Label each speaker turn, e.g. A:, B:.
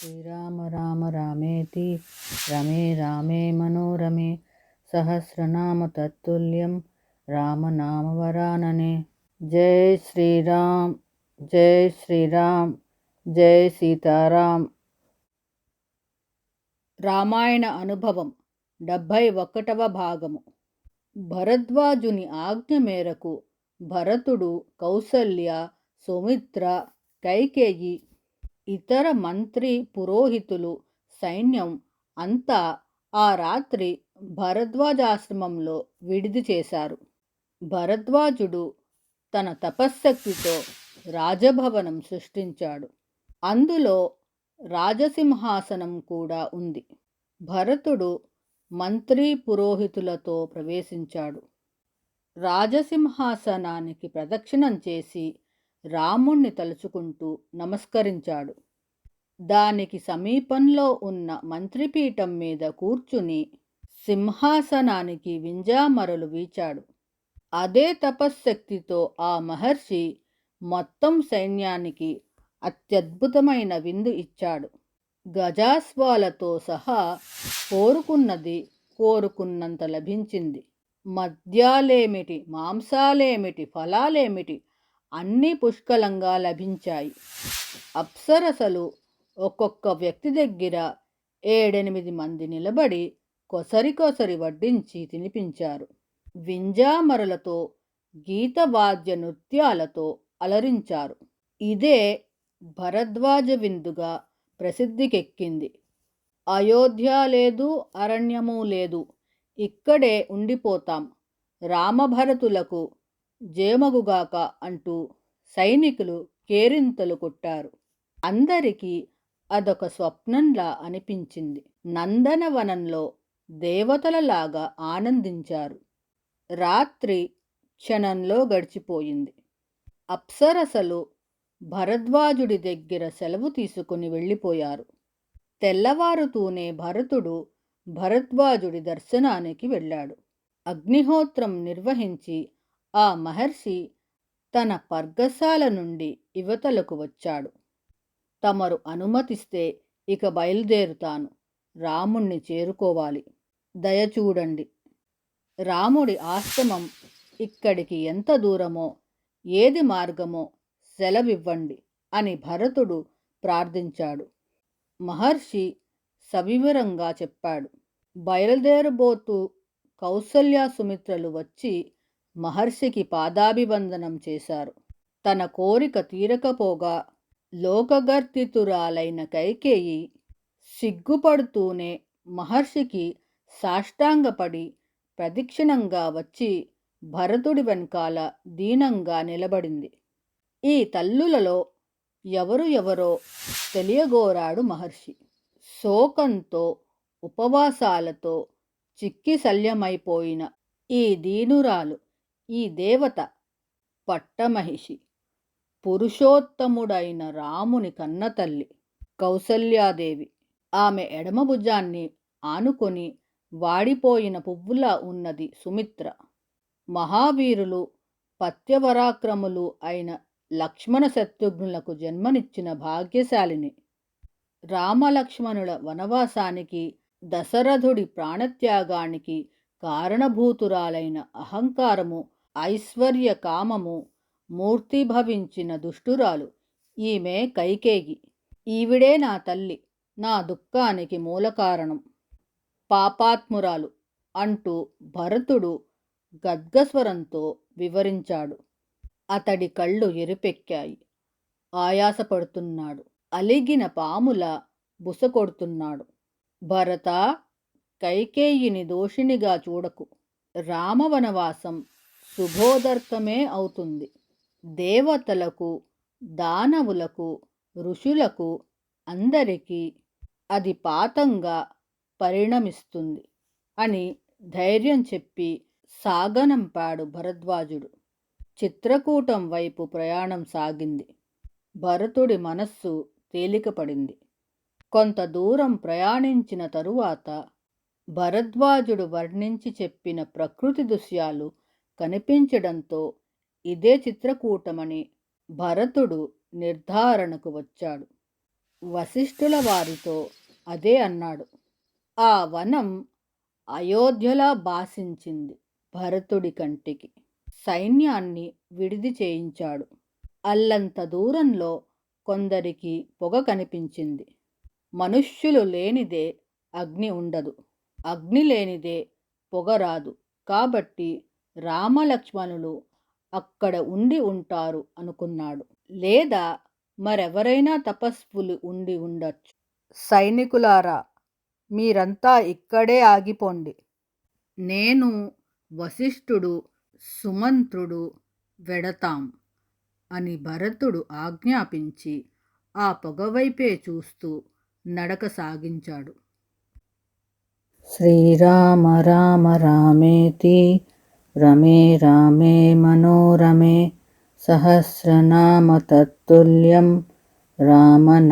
A: శ్రీరామ రామ రామేతి రమే రామే మనోరమే సహస్రనామ తత్తుల్యం రామనామవరాననే జై శ్రీరామ్ జై శ్రీరామ్ జై సీతారాం రామాయణ అనుభవం డెబ్భై ఒకటవ భాగము. భరద్వాజుని ఆజ్ఞ మేరకు భరతుడు కౌసల్య సుమిత్ర కైకేయి ఇతర మంత్రి పురోహితులు సైన్యం అంతా ఆ రాత్రి భరద్వాజాశ్రమంలో విడిది చేశారు. భరద్వాజుడు తన తపశ్శక్తితో రాజభవనం సృష్టించాడు. అందులో రాజసింహాసనం కూడా ఉంది. భరతుడు మంత్రి పురోహితులతో ప్రవేశించాడు. రాజసింహాసనానికి ప్రదక్షిణం చేసి రాముణ్ణి తలుచుకుంటూ నమస్కరించాడు. దానికి సమీపంలో ఉన్న మంత్రిపీఠం మీద కూర్చుని సింహాసనానికి వింజామరలు వీచాడు. అదే తపశ్శక్తితో ఆ మహర్షి మొత్తం సైన్యానికి అత్యద్భుతమైన విందు ఇచ్చాడు. గజాస్వాలతో సహా కోరుకున్నది కోరుకున్నంత లభించింది. మద్యాలేమిటి? మాంసాలేమిటి? ఫలాలేమిటి? అన్నీ పుష్కలంగా లభించాయి. అప్సరసలు ఒక్కొక్క వ్యక్తి దగ్గర ఏడెనిమిది మంది నిలబడి కొసరి కొసరి వడ్డించి తినిపించారు. వింజామరలతో గీతవాద్య నృత్యాలతో అలరించారు. ఇదే భరద్వాజ విందుగా ప్రసిద్ధికెక్కింది. అయోధ్య లేదు అరణ్యము లేదు. ఇక్కడే ఉండిపోతాం. రామభరతులకు జేమగుగాక అంటూ సైనికులు కేరింతలు కొట్టారు. అందరికీ అదొక స్వప్నంలా అనిపించింది. నందనవనంలో దేవతలలాగా ఆనందించారు. రాత్రి క్షణంలో గడిచిపోయింది. అప్సరసలు భరద్వాజుడి దగ్గర సెలవు తీసుకుని వెళ్ళిపోయారు. తెల్లవారుతూనే భరతుడు భరద్వాజుడి దర్శనానికి వెళ్ళాడు. అగ్నిహోత్రం నిర్వహించి ఆ మహర్షి తన పర్గశాల నుండి యువతలకు వచ్చాడు. తమరు అనుమతిస్తే ఇక బయలుదేరుతాను. రాముణ్ణి చేరుకోవాలి. దయచూడండి రాముడి ఆశ్రమం ఇక్కడికి ఎంత దూరమో ఏది మార్గమో సెలవివ్వండి అని భరతుడు ప్రార్థించాడు. మహర్షి సవివరంగా చెప్పాడు. బయలుదేరబోతూ కౌసల్య సుమిత్రలు వచ్చి మహర్షికి పాదాభివందనం చేశారు. తన కోరిక తీరకపోగా లోకగర్తితురాలైన కైకేయి సిగ్గుపడుతూనే మహర్షికి సాష్టాంగపడి ప్రదక్షిణంగా వచ్చి భరతుడి వెనకాల దీనంగా నిలబడింది. ఈ తల్లులలో ఎవరు ఎవరో తెలియగోరాడు మహర్షి. శోకంతో ఉపవాసాలతో చిక్కి శల్యమైపోయిన ఈ దీనురాలు ఈ దేవత పట్టమహిషి పురుషోత్తముడైన రాముని కన్నతల్లి కౌసల్యాదేవి. ఆమె ఎడమ భుజాన్ని ఆనుకొని వాడిపోయిన పువ్వులా ఉన్నది సుమిత్ర. మహావీరులు పత్యపరాక్రములు అయిన లక్ష్మణ శత్రుఘ్నులకు జన్మనిచ్చిన భాగ్యశాలిని. రామలక్ష్మణుల వనవాసానికి దశరథుడి ప్రాణత్యాగానికి కారణభూతురాలైన అహంకారము ఐశ్వర్య కామము మూర్తిభవించిన దుష్టురాలు. ఈమె కైకేగి ఈవిడే నా తల్లి. నా దుఃఖానికి మూలకారణం. పాపాత్మురాలు అంటూ భరతుడు గద్గస్వరంతో వివరించాడు. అతడి కళ్ళు ఎరుపెక్కాయి. ఆయాసపడుతున్నాడు. అలిగిన పాముల బుసకొడుతున్నాడు భరత కైకేయిని దోషినిగా చూడకు. రామవనవాసం శుభోదర్కమే అవుతుంది. దేవతలకు దానవులకు ఋషులకు అందరికీ అది పాతంగా పరిణమిస్తుంది అని ధైర్యం చెప్పి సాగనంపాడు భరద్వాజుడు. చిత్రకూటం వైపు ప్రయాణం సాగింది. భరతుడి మనస్సు తేలికపడింది. కొంత దూరం ప్రయాణించిన తరువాత భరద్వాజుడు వర్ణించి చెప్పిన ప్రకృతి దృశ్యాలు కనిపించడంతో ఇదే చిత్రకూటమని భరతుడు నిర్ధారణకు వచ్చాడు. వశిష్ఠుల వారితో అదే అన్నాడు. ఆ వనం అయోధ్యలా భాషించింది భరతుడి కంటికి. సైన్యాన్ని విడిది చేయించాడు. అల్లంత దూరంలో కొందరికి పొగ కనిపించింది. మనుష్యులు లేనిదే అగ్ని ఉండదు. అగ్ని లేనిదే పొగ రాదు. కాబట్టి రామలక్ష్మణులు అక్కడ ఉండి ఉంటారు అనుకున్నాడు. లేదా మరెవరైనా తపస్వులు ఉండి ఉండొచ్చు. సైనికులారా మీరంతా ఇక్కడే ఆగిపోండి. నేను వశిష్ఠుడు సుమంత్రుడు వెడతాం అని భరతుడు ఆజ్ఞాపించి ఆ పొగవైపే చూస్తూ నడక సాగించాడు. శ్రీరామ రామ రామేతి रमे रामे मनोरमे सहस्रनाम तत्तुल्यं रामनामबरानने